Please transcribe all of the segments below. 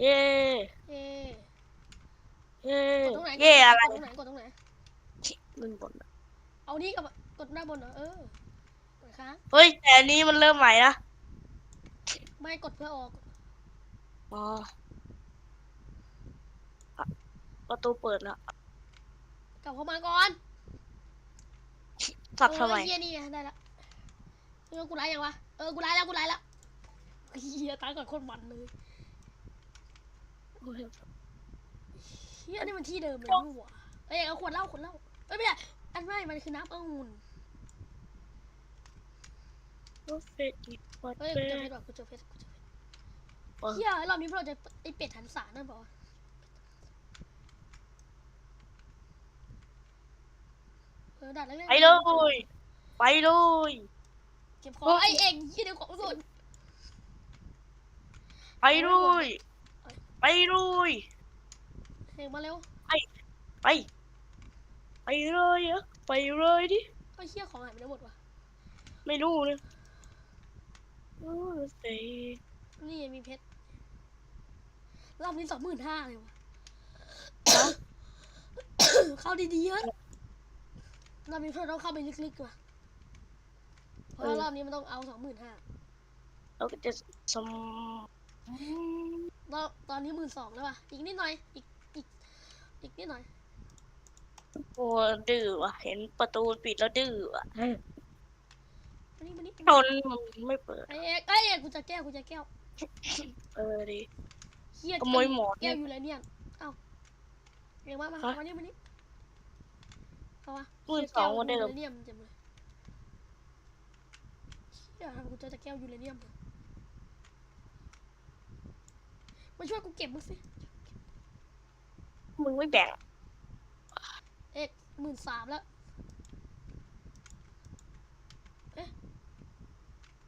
เย่เอ๊ะเย่กดตรงไหนเย่อะไรกดตรงไหนกดตรงไหนมึงบนเอานี่กับกดด้านบนเหรอเออกดค้างเฮ้ยแต่อันนี้มันเริ่มใหม่นะไม่กดเพื่อออกอ๋ออะประตูเปิดแล้วกลับเข้ามาก่อนสับทำไมเออเฮียนี่ไงได้ละเออกูไล่ยังวะเออกูไล่แล้วกูไล่แล้วเฮียตายก่อนโคตรมันเลย เฮียนี่มันที่เดิมเลยนี่หว่าเอ้ยเอาขวดเหล้าขวดเหล้าเอ้ยไม่ใช่อันไม่มันคือน้ำองุ่นเฮ้ยกูเจอเพชรว่ะกูเจอเพชรกูเจอเพชรเออเฮียรอบนี้พวกเราจะไอเป็ดหันสานั่นเปล่าวะเออดัดแล้วไปเลยไปเลยเก็บของไอเองยี่เดียวของสุดไปเลย ไปเลยเองมาเร็วไป ไปเลยอะไปเลยดิ ไอเฮียของหายไปไหนหมดวะ ไม่รู้เลยโอ้เซ่นี่มีเพชร รอบนี้สองหมื่นห้าเลยวะ เข้าดีๆเฮ้ยรอบนี้เราต้องเข้าไปลึกๆว่ะเพราะว่ารอบนี้มันต้องเอาสองหมื่นห้า เราก็จะสม ตอนตอนนี้หมื่นสองแล้วป่ะ อีกนิดหน่อย อีกอีกอีกนิดหน่อย โอ้ดื้อว่ะ เห็นประตูปิดแล้วดื้อว่ะมานี่มานี่ทนไม่เปิด ไอเอกไอเอกกูจะแก้วกูจะแก้วเออดิเฮียขโมยหมอนแก้วอยู่เลยเนี่ย เอ้าเรียกว่ามาฮะมานี่มานี่เอาวะหมื่นสองวันเดิมยูเรเนียมเต็มเลยเฮียทำไมกูเจอแต่แก้วยูเรเนียมเลย มาช่วยกูเก็บมึงสิมึงไม่แบ่งเอกหมื่นสามแล้ว เอ๊ะ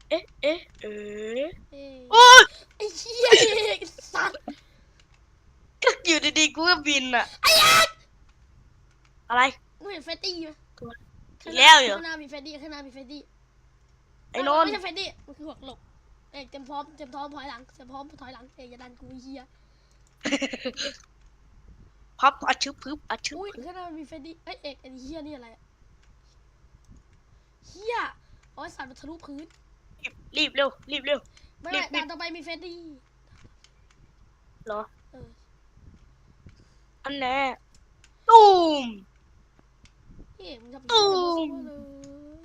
เอ๊ะ เอ๊ะเอ้ยโอ้ยไอ้เหี้ยเอกสัตว์ก็อยู่ดีๆ กูก็บินอะอะไร มึงเห็นเฟดดี้ไหมอีกแล้วเหรอ ข้างหน้ามีเฟดดี้ข้างหน้ามีเฟดดี้ไอ้นนท์ ไม่ใช่เฟดดี้มันคือหัวกหลบ เอกเตรียมพร้อมเตรียมพร้อมถอยหลังเตรียมพร้อมถอยหลังเอกอย่าดันกูไอ้เหี้ยพับอัดชึบพึบอัดชึบอุ้ยพึบข้างหน้ามีเฟดดี้เอ้ยเอกไอ้เหี้ยนี่อะไรอะเหี้ยอ๋อสัตว์มันทะลุพื้น รีบรีบเร็วรีบเร็ว ไม่รีไม่บรีบ ด่านต่อไปมีเฟดดี้ เหรอเออ อันแน่ตูม พี่เอกมึงทำตูมเลย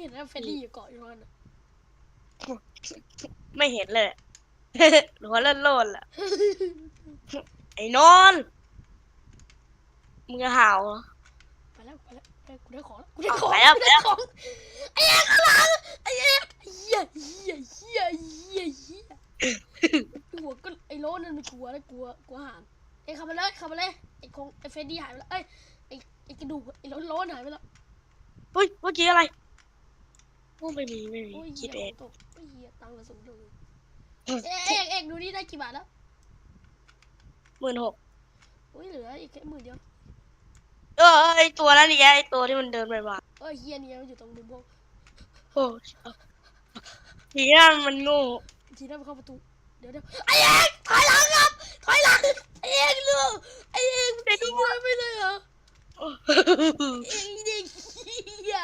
ไม่เห็นแล้วเฟดดี้อยู่เกาะอยู่นั่นน่ะไม่เห็นเลย หัวเล่นโลนล่ะ ไอ้นอนท์มึงจะห่าวเหรอ ไปแล้วไปแล้วไปกูได้ของแล้วกูได้ของไปแล้ว กูได้ของไอ้เอกข้างหลังไอ้เอกเหี้ยเหี้ยเหี้ยเหี้ยเหี้ยหัวก็ไอ้โลนั่นไม่กลัวนะกลัวกลัวหานเอ้ยเข้ามาเลยเข้ามาเลยไอ้คงไอ้เฟดดี้หายไปแล้วเอ้ยไอ้ไอ้กระดูกไอ้โลนโลนหายไปแล้ว เฮ้ยเมื่อกี้อะไร โอ้ไม่มีไม่มีโอ้ยคิเหี้ดยเองตกโอ้ยเหี้ยตังค์เหลือศูนย์เลยเอ้ยเอกเอกดูนี่ได้กี่บาทแล้วหมื่นหกโอ้ยเหลืออีกแค่หมื่นเดียวเออไอตัวนั้นอีกแล้วไอตัวที่มันเดินไปมาเอ้ยเฮียเนี่ยมันอยู่ตรงมุมห้องโอ้ทีนั้นมันโง่ทีนั้นมันเข้าประตูเดี๋ยวเดี๋ยวไอ้เอกถอยหลังครับถอยหลังไอ้เอกเลือกไอ้เอกมันทิ้งเลยไม่เลยเหรอไอ้เด็กเฮีย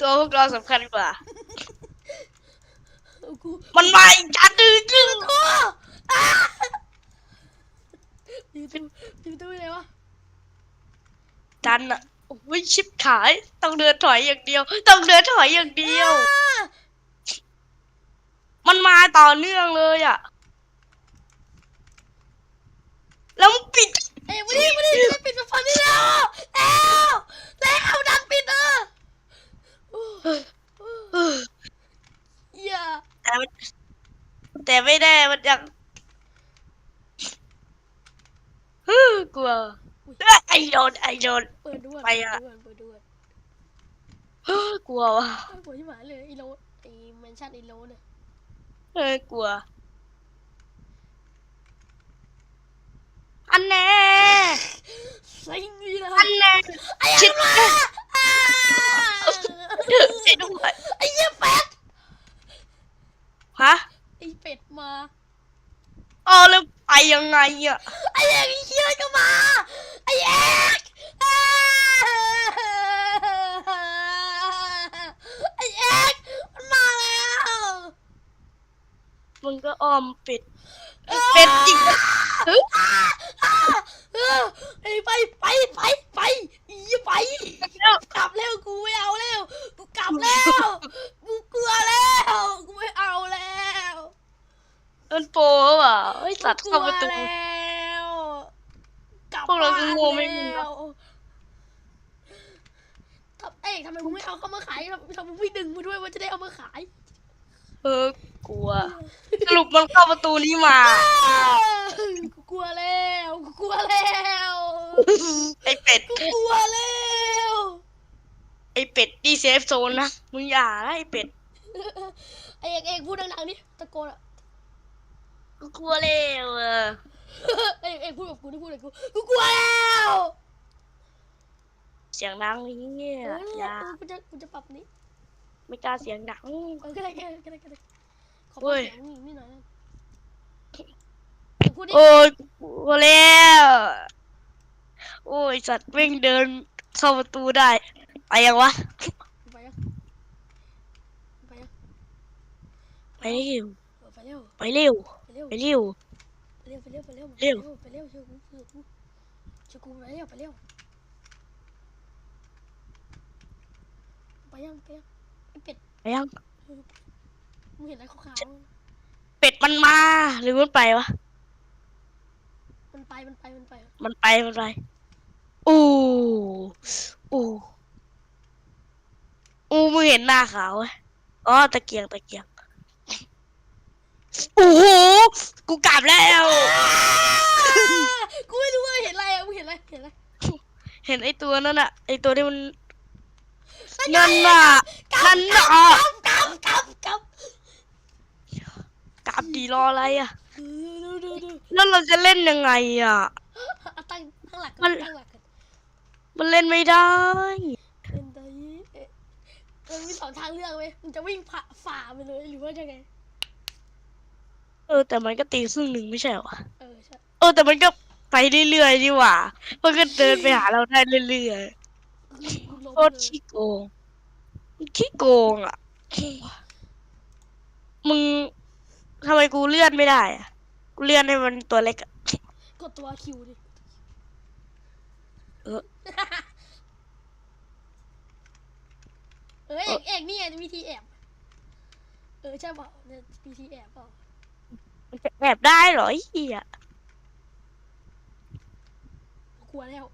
ตัวพวกเราสำคัญกว่า เอากูมันมาอีกชั้นหนึ่งกูอ้าปิดประตูปิดประตูไปเลยวะชั้นอะโอ้ยชิบขาย ต้องเดินถอยอย่างเดียว ต้องเดินถอยอย่างเดียวอ้ามันมาต่อเนื่องเลยอะแล้วมันปิด เอ้ยมาดิมาดิจะได้ปิดไฟฟ้านี่แล้วเอ้วแล้วดันปิดเออโอ้โอ้เฮียแต่มันแต่ไม่แน่มันยังฮึ่มกลัวเอ้ยไอโดนไอโดน เปิดด้วยไปอะ เปิดด้วยเปิดด้วยฮึ่มกลัวว่ะเอ้ยปวดที่หมาเลยไอ้โลไอ้แมนชั่นไอ้โลเนี่ยเฮ้ยกลัว อันแน่ซิงนี่นะอันแน่ไอ้ชิยัดงมาเถอะอ่าไอ้ด้วยไอ้เหี้ยแฟดไอ้นนท์ไอ้เหี้ยแฟดไอ้นนท์ไอ้เหี้ยแฟดไอ้นนท์ไอ้เหี้ยมาอ๋อแล้วไปยังไงอะไอ้เอกไอ้เฮียก็มาไอ้เอกอ้าไอ้เอกมันมาแล้วมึงก็อ้อมเป็ดเป็ดจริงเฮ้ยเออ ไอ้ไปไปไปไปอีไปกลับเร็วกูไม่เอาแล้วกูกลับแล้ว กูกลัวแล้วกูไม่เอาแล้วมันโปรเปล่าไอ้สัตว์เข้าประตูกลัวแล้วกลับพวกเราคือบ้นโง่ไม่มีแล้วเอ๊ะทำไมมึงไม่เอาเข้ามาขายทำทำไมมึงไม่ดึงมาด้วยว่าจะได้เอามาขาย เออกลัว สรุปมันเข้าประตูนี้มากูกลัวแล้วกูกลัวแล้วไอ้เป็ด กูกลัวแล้วไอ้เป็ดดีเซฟโซนนะมึงอย่านะไอ้เป็ดเอกเอกพูดดังๆนี่ตะโกนอะกูกลัวแล้วเออเอกเอกพูดกับกูนี่พูดกับกูกูกลัวแล้วเสียงดังนี่เนี่ยเอออย่ากูจะกูจะปรับนี้ ไม่กล้าเสียงดัง เออก็ได้ก็ได้ก็ได้ก็ได้ขอเว้เปิดยเสียงนิดหน่อยนะพูดดิโอ้ยกลัวแล้ว โอ้ยสัตว์เว่งเดินเข้าประตูได้ไปยังวะไปยังไปยังไปเร็วเออไปเร็วไปเร็วไปเร็ว ไปเร็ว ไปเร็วไปเร็วไปเร็วเร็ว ไปเร็วเชื่อกูเชื่อกูเชื่อกูไปเร็วไปเร็วไปยังไปยังไอ้ เป็ดไปยังมึงเห็นอะไรขาวเป็ดมันมาหรือมันไปวะๆมันไปมันไปมันไปมันไปมันไปอู้อู้อู้มึงเห็นหน้าขาวไหมอ๋อตะเกียงตะเกียงโอ้โหกูกลับแล้ว กูไม่รู้ว่าเห็นอะไรอะมึงเห็นอะไรเห็นอะไรเห็นไอ้ตัวนั่นอะไอ้ตัวที่มัน นั่นน่ะนั่นน่ะกลับกลับกลับกลับดีรออะไรอะดูดูดูแล้วเราจะเล่นยังไงอะเอาตั้งตั้งหลักมักันนตั้งหลักกันมันเล่นไม่ได้เป็นไงเอ๊ะมันมีสองทางเลือกไหมมันจะวิ่งผ่าฝ่าไปเลยหรือว่าจะไงเออแต่มันก็ตีครึ่งหนึ่งไม่ใช่เหรอวะเออใช่เออแต่มันก็ไปเรื่อยๆดีหว่ามันก็เดินไปหาเราได้เรื่อยๆกูล้ม โคตรขี้โกงขี้โกงอะ มึงทำไมกูเลื่อนไม่ได้อะ กูเลื่อนให้มันตัวเล็กอะกดตัวคิวดิ เออ เออเอกเอกนี่ไงวิธีแอบ เออใช่เปล่าเนี่ยวิธีแอบเปล่ามันจะแอบได้เหรอไอ้เหี้ยกลัวแล้ว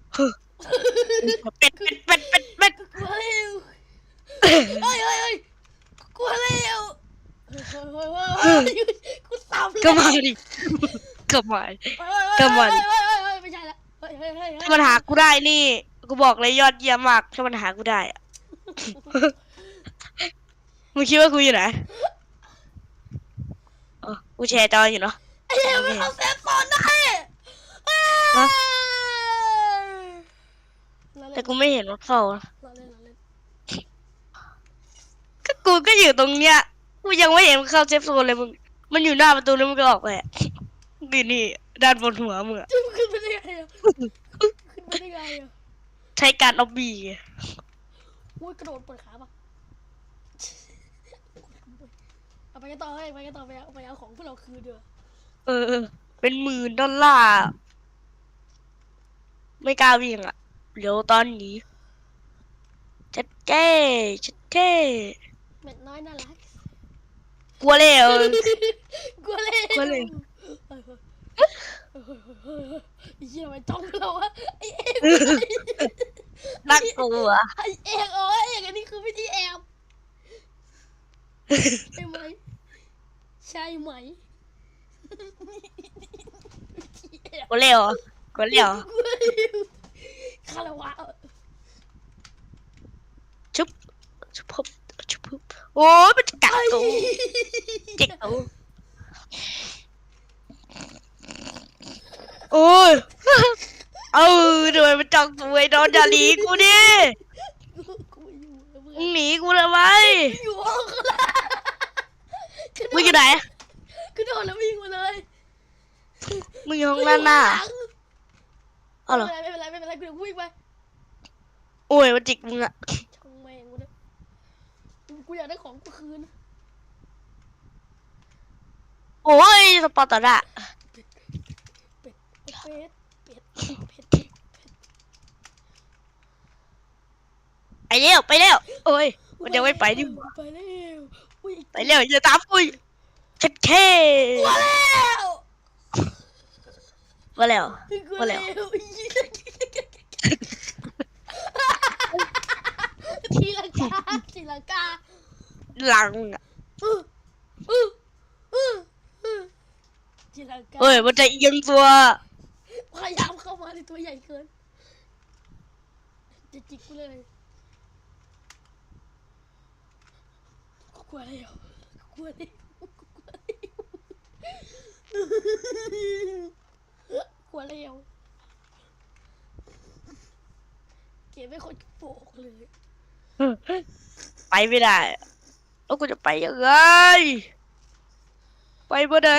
เป็ดเป็ดเป็ดเป็ดเป็ดกลัวแล้วเฮ้ยเฮ้ยเฮ้ยกลัวแล้วเฮ้ยเฮ้ยเฮ้ยเฮ้ยเฮ้ยกูซ้ำเลยก็มาดิก็มาเฮ้ยเฮ้ยก็มาดิเฮ้ยเฮ้ยเฮ้ยไม่ใช่ละเฮ้ยเฮ้ยเฮ้ยเฮ้ยถ้ามันหากูได้นี่ กูบอกเลยยอดเยี่ยมมากถ้ามันหากูได้อะมึงคิดว่ากูอยู่ไหนเออกูแชร์จออยู่เนาะ ไอ้เหี้ยมันเอาเซฟโซนได้ ฮะ เรา แต่ เล่น กูไม่เห็นมันเข้านะเราเล่นเราเล่นก็กูก็อยู่ตรงเนี้ย กูยังไม่เห็นมันเข้าเซฟโซนเลยมึง มันอยู่หน้าประตูแล้วมันก็ออกไปอะนี่นี่ด้านบนหัวมึงอะจะขึ้นไปได้ไงอะขึ้นไปได้ไงอะใช้การเอาบีอะอุ้ยกระโดดเปิดขาปะเอาไปกันต่อเฮ้ยไปกันต่อไปเอาไปเอาของพวกเราคืนเด้อเออเออเป็นหมื่นดอลลาร์ ไม่กล้าวิ่งอะ เดี๋ยวตอนนี้ชัดเจ้ชัดเจ้เม็ดน้อยน่ารักกลัวเลยเออกลัวเลยกลัวเลยเฮ้ยเฮ้ยเฮ้ยเฮ้ยเฮ้ยเฮ้ยไอ้เหี้ยมันจ้องเราอะไอ้เอกน่ากลัวไอ้เอกอ๋อไอ้เอกอันนี้คือวิธีแอบใช่ไหมใช่ไหมวิธีแอบกลัวเลยเหรอกลัวเลยเหรอ คารวะชุบชุบปุ๊บชุบปุ๊บโอ้ยมันจะกัดกูจิกกูโอ้ยเออทำไมมันจ้องตัวไอ้นอนอย่าหนีกูดิกูไม่อยู่แล้วมึงมึงหนีกูทำไมอยู่ห้องข้างล่างมึงอยู่ไหนกระโดดแล้ววิ่งมาเลยมึงอยู่ข้างหน้าหน้าลัง เอาเหรอ ไม่เป็นไรไม่เป็นไรไม่เป็นไรกูเดี๋ยวกูวิ่งไปโอ้ยมันจิกมึงอะช่างแม่งกูเนี่ยกูอยากได้ของกูคืนโอ้ยสปอร์ตต่อหน้าเป็ดเป็ดเป็ดเป็ดเป็ดไปเร็วไปเร็วโอ้ย มันยังไม่ไปดิไปแล้วอุ้ยไปเร็วอย่าตามกูเช็ดเคมาแล้ว มาแล้วกูมาแล้ว ทีลังกาทีลังกาหลังอะอื้ออื้ออื้ออื้อทีลังกาเฮ้ย มันจะเอียงตัว พยายามเข้ามาในตัวใหญ่เกินจะจิกกูเลยกูกลัวแล้วกูกลัวแล้วกูกลัวแล้ว กลัวแล้วเก็บไม่คนโปกเลย ไปไม่ได้อะแล้วกูจะไปยังไง ไปบ่ได้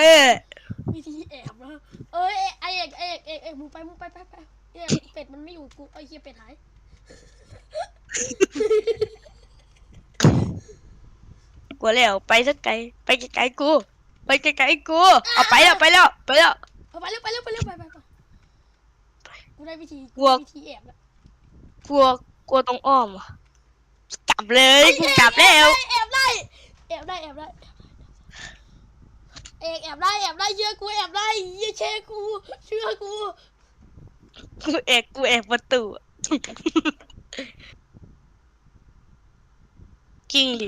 วิธีแอบนะเอ้ยไอเอกไอเอกเอกเอกมึงไปมึงไปไปไปเอกเป็ดมันไม่อยู่กูไอ้เหี้ยเป็ดหายกูแล้วไปสักไกลไปไกลๆกู ไปไกลๆกู เอาไปแล้วไปแล้วไปแล้ว เอาไปเร็วไปเร็วไปเร็วไปไปไป กูได้วิธีกลัว วิธีแอบแล้วกลัวกลัวตรงอ้อมอะกลับเลยกูกลับแล้วแอบได้แอบได้แอบได้เอกแอบได้แอบได้เชื่อกูแอบได้เยี่ยเชื่อกูเชื่อกูกูเอกกูเอกประตูอะจริงดิ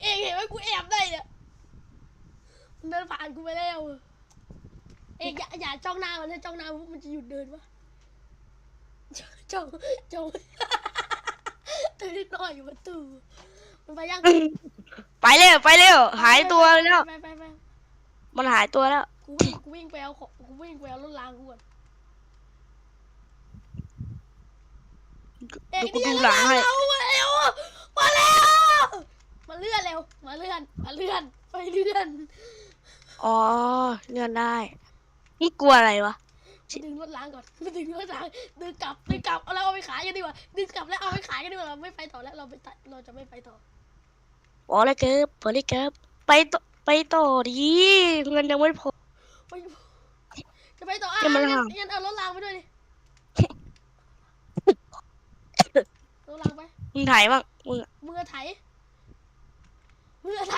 เอกเห็นว่ากูแอบได้เนี่ยมันเดินผ่านกูไปแล้วเอกอย่าอย่าจ้องหน้ามันถ้าจ้องหน้ามันจะหยุดเดินวะจ้องจ้องตัวนิดหน่อยอยู่ประตูมันไปยังไปเร็วไปเร็วหายตัวแล้ว ไปไปไปมันหายตัวแล้ว กูวิ่งกูวิ่งไปเอาของกูวิ่งไปเอารถรางกูก่อนเอกดูกูนี่ดูรถหลังรางให้เรามาเร็วมาเร็วมาเลื่อนเร็วมาเลื่อนมาเลื่อนไปเลื่อนอ๋อเลื่อนได้ นี่กลัวอะไรวะ ดึงรถรางก่อน ดึงรถราง ดึงกลับ ดึงกลับ เอาแล้วเอาไปขายกันดีกว่า ดึงกลับแล้วเอาไปขายกันดีกว่า เราไม่ไปต่อแล้วเราไปตัดเราจะไม่ไปต่อบอกเลยเกิบบอกเลยเกิบไปต่อไปต่อดิเงินยังไม่พอ ไปจะไปต่ออะจะมางั้นหางั้นเอารถรางไปด้วยดิ รถรางไป มึงถ่ายบ้างมึงอะมือไถมือไถ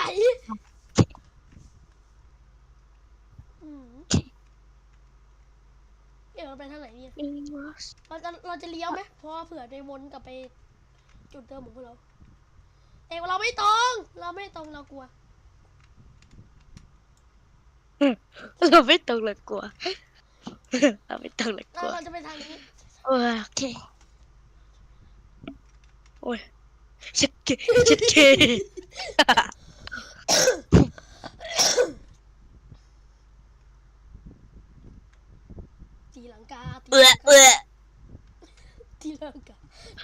อืม เดี๋ยวเราไปทางไหนเนี่ยเราจะเราจะเลี้ยวไหมเพราะว่าเผื่อได้วนกลับไปจุดเดิมของพวกเรา เอกเราไม่ตรง เราไม่ตรงเรากลัว เราไม่ตรงเลยกลัว เราไม่ตรงเลยกเราลัว เราจะไปทางนี้เออโอเค โอ้ยชิดเกชิดเก ตีลังกาตี เอื้อลังเอื้กาอตีลังกา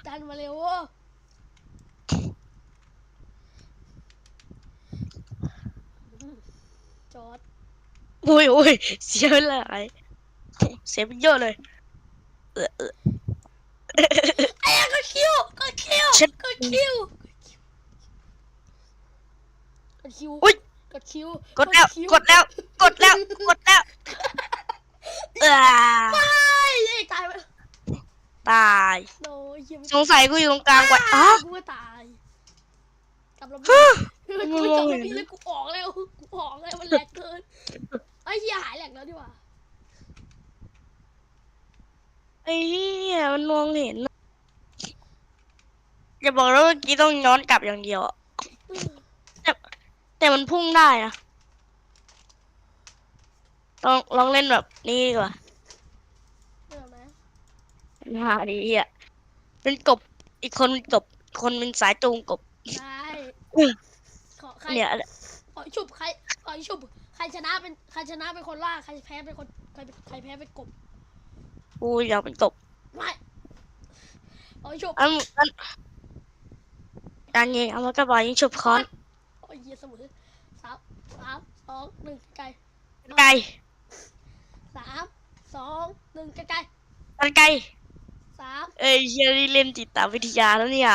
ดันมาเร็วจอดโอ้ยโอ้ยเสียเวลายเสียไปเยอะเลยเออเออไอ้ยก็คิวก็คิวฉันก็คิวก็คิวอุ๊ยก็คิวกดแล้วคิวกดแล้วกดแล้วกดแล้ว เออไม่เอ้ยตายไปแล้วตายโน้ยเหี้ยไม่สงสัยกูอยู่ตรงกลางกว่าอ๋อกูว่าตายกลับลำฮึกูกลับลำแล้วกูออกแล้วกูออกแล้วมันแหลกเกินไอ้เหี้ยหายแหลกแล้วดีกว่าไอ้เหี้ยมันมองเห็นนะอย่าบอกแล้วเมื่อกี้ต้องย้อนกลับอย่างเดียวอะแต่แต่มันพุ่งได้นะ ลองลองเล่นแบบนี้ดีกว่าเดี๋ยวนะหาดีอะเป็นกบอีกคนเป็นกบอีกคนเป็นสายจูงกบ ได้อุ้ย ขอใครเนี่ยขอฉุบใครขอฉุบใครชนะเป็นใครชนะเป็นคนล่าใครแพ้เป็นคนใครใครแพ้เป็นกบกูอยากเป็นกบไม่ขอฉุบอันอันอันนี้เอามากระบอกยิงฉุบคอนโอ้ยเหี้ยยเสมอสามสามสองหนึ่งไกล ไกล สามสองหนึ่งไกลไกลกันไกลสามเอ้ยเฮียนี่เล่นจิตวิทยาแล้วเนี่ย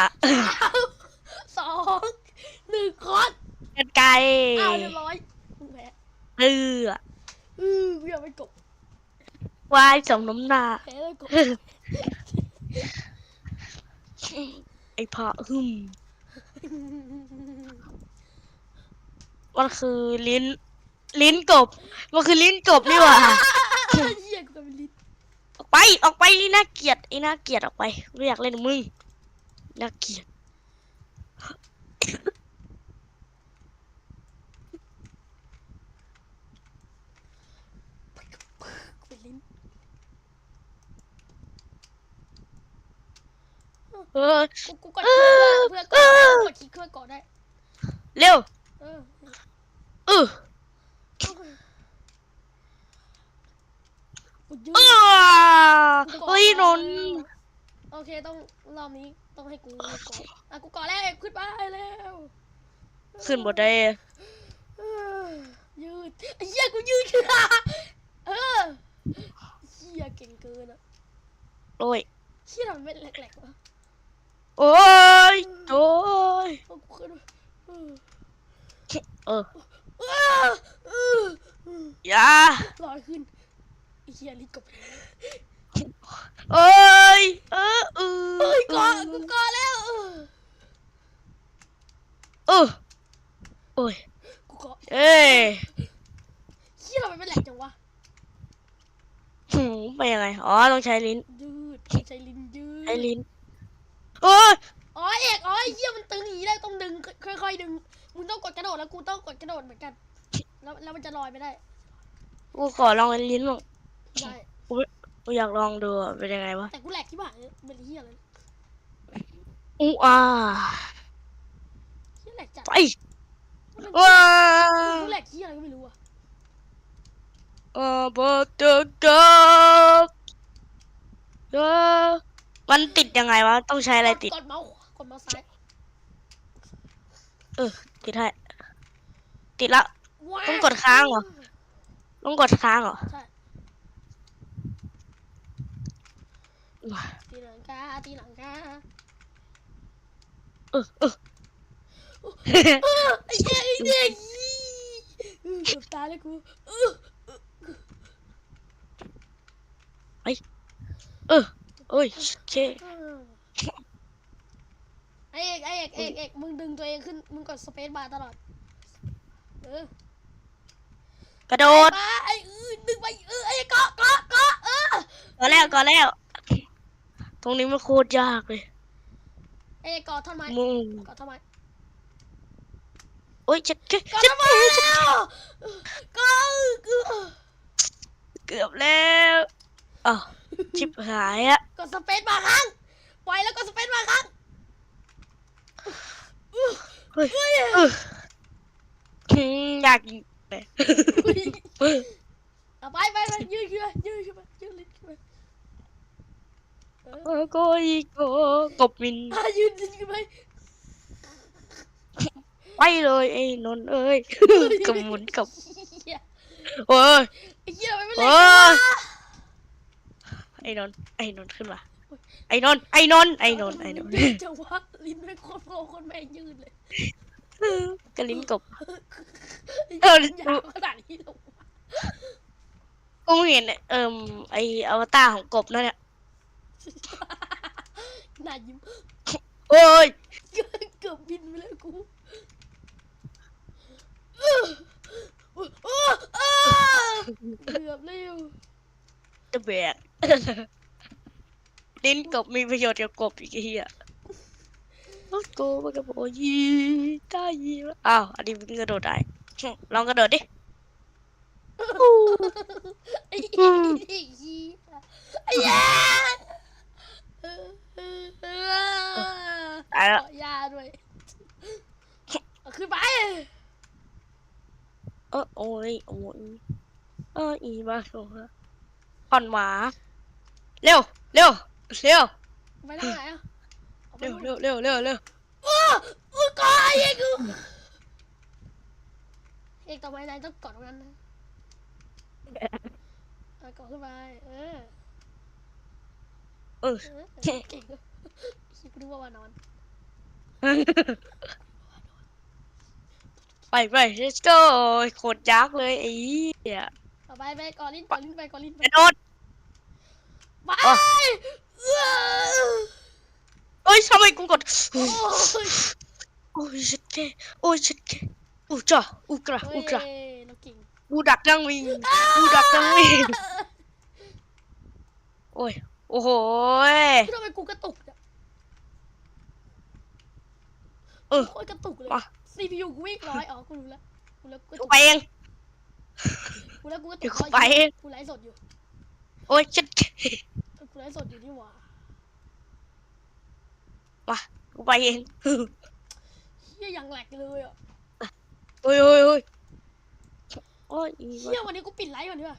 สามสองหนึ่งคอนกันไกลอ้าวเรียบร้อยมึงแพ้เอออือกูอยากไปกบวายสมน้ำหน้า แพ้เลยกบไอ้พอหึมมันคือลิ้น ลิ้นกบ มันคือลิ้นกบนี่หว่า เฮียกูกลายเป็นลิ้นออกไปออกไปนี่น่าเกลียดไอ้น่าเกลียดออกไปไม่อยากเล่นกับมึงน่าเกลียดกูเป็นลิ้นเออ กูกูกดคลิกเพื่อเพื่อก่อนกดคลิกเพื่อก่อนได้เร็วเออ เออ กูยื เอ ด อ เฮ้ยนนท์โอเคต้องรอบนี้ต้องให้กูก่อนอะกูก่อนแล้วขึ้นไปแล้วขึ้นบนได้เออยืดไอ้เหี้ยกูยืดขึ้นมาเออเหี้ยเก่งเกินอะโอ้ยเหี้ยทำไมไม่แหลกๆวะโอ้ยโอ้ยเอากูขึ้นมาเออเออเออเออเอออย่าลอยขึ้นไอ้เหี้ยลิ้นกบ เอ้ย เออเออเฮ้ยก่อนกูก่อนแล้วเออเออโอ้ยกูก่อนเอ้ยเหี้ยทำไมไม่แหลกจังวะหืมไปยังไง อ๋อ ต้องใช้ลิ้น ยืดใช้ลิ้นยืดใช้ลิ้นโอ้ยอ๋อเอกอ๋อไอ้เหี้ยมันตึงอย่างนี้ได้ต้องดึงค่อยๆดึงมึงต้องกดกระโดดแล้วกูต้องกดกระโดดเหมือนกัน แล้วแล้วมันจะลอยไปได้ กูขอลองลิ้นบ้างได้กู อยากลองดูอะเป็นยังไงวะแต่กูแหลกที่บ้านเนี่ยเป็นเหี้ยเลยอู้อ่าเหี้ยแหลกจัดไปว้ากูแหลกเหี้ยอะไรก็ไม่รู้อะเออบัตเกับเออมันติดยังไงวะ ต้องใช้อะไรติด กดเมาส์ขวากดเมาส์ซ้าย เออ ติดให้ติดละว้าต้องกดค้างเหรอ ต้องกดค้างเหรอ ใช่ ตีหลังกาตีหลังกาเออเออเออไอ้เหี้ยไอ้เด็กเออเกือบตายแล้วกูเออเออโอ้ยโอเคเออไอ้เอกไอ้เอกเอกเอกมึงดึงตัวเองขึ้นมึงกดสเปซบาร์ตลอดเออกระโดดไปไอ้เออดึงไปเออไอ้เกาะเกาะเกาะเออก่อนแล้วก่อนแล้ว ตรงนี้มันโคตรยากเลยไอ้เกาะท่อนไม้มึงเกาะท่อนไม้โอ้ยจะจะเกาะจะท่อนไม้แล้วเกาะเกาะเกือบแล้วอ๋อชิบหายอะกดสเปซบาร์ครั้งปล่อยแล้วกดสเปซบาร์ครั้งเฮ้ยเฮ้ยเอออืมอยากยิงเลยเออเอาไปไปไปยืดขึ้นมายืดขึ้นมายืดลิ้นขึ้นมาเออ โอ้โกอีโกกบมินอะยืดลิ้นขึ้นไปไปเลยไอ้นนท์เอ้ยกบหมุนกับเหี้ยโอ้ยไอ้เหี้ยไม่เป็นไรโอ้ยไอ้นนท์ไอ้นนท์ขึ้นมาไอ้นนท์ไอ้นนท์ไอ้นนท์ไอ้นนท์ยืดจังวะลิ้นไม่โคตรโผล่โคตรแม่งยืดเลยกระลิ้นกบไอ้เออเหี้ยยาวขนาดนี้เหรอวะกูเห็นเอิ่มไอ้อวตารของกบนั่นเนี่ ยน่ายิ้มโอ้ยเกือบบินไปแล้วกูเออเออเออเกือบเร็วจะแบกลิ้นกบมีประโยชน์กับกบอีกไอ้เฮียโอ้โกมันก็บอกว่ายีตายีวะอ้าวอันนี้มึงกระโดดได้ลองกระโดดดิไอ้เหี้ยไอ้เหี้ย ตายแล้วขอยาด้วยเอาขึ้นไป เออโอ้ยโอ้ยเอออีบ้าโซ่ผ่อนหมาเร็วเร็วเร็วไปทางไหนอะอาไปเร็วนู่นเร็วเร็วเร็วเร็วอ้ออุ้ยกอยไอ้กูต่อไปนายต้องกอดตรงนั้นนะเอากอดขึ้นไป เออ เออเออ เก่งคิดกูนึกว่าวานอน ไปไป let's go โคตรยักษ์เลยไอ้เหี้ยเอาไปไปกอดลิ้นกอดลิ้นไปกอดลิ้นไปกระโดดไปอ๋อ เออเอ้ยทำไมกูกด โอ้ยโอ้ยชิดแค่โอ้ยชิดแค่อูจ้าอูกระเฮ้อูยกระเราเก่งอูดักนั่งวิ่งอูดักนั่งวิ่งโอ้ย โอ้โหยทำไมกูกระตุกเนี่ยเออ โคตรกระตุกเลยมา CPU กูวิ่งร้อยอ๋อ กูรู้แล้ว กูแล้วกูกูไปเอง กูแล้วกูกระตุเดี๋ยกวกูไปเองกูไลฟ์สดอยู่ โอ้ยชิดแค่กูไลฟ์สดอยู่นี่หว่ามากูไปเองเฮียยังแหลกเลยอะโอ้ยโอ้ยโอ้ยโอ้ยอีเฮีวะยวันนี้กูปิดไลฟ์ก่อนดีกว่า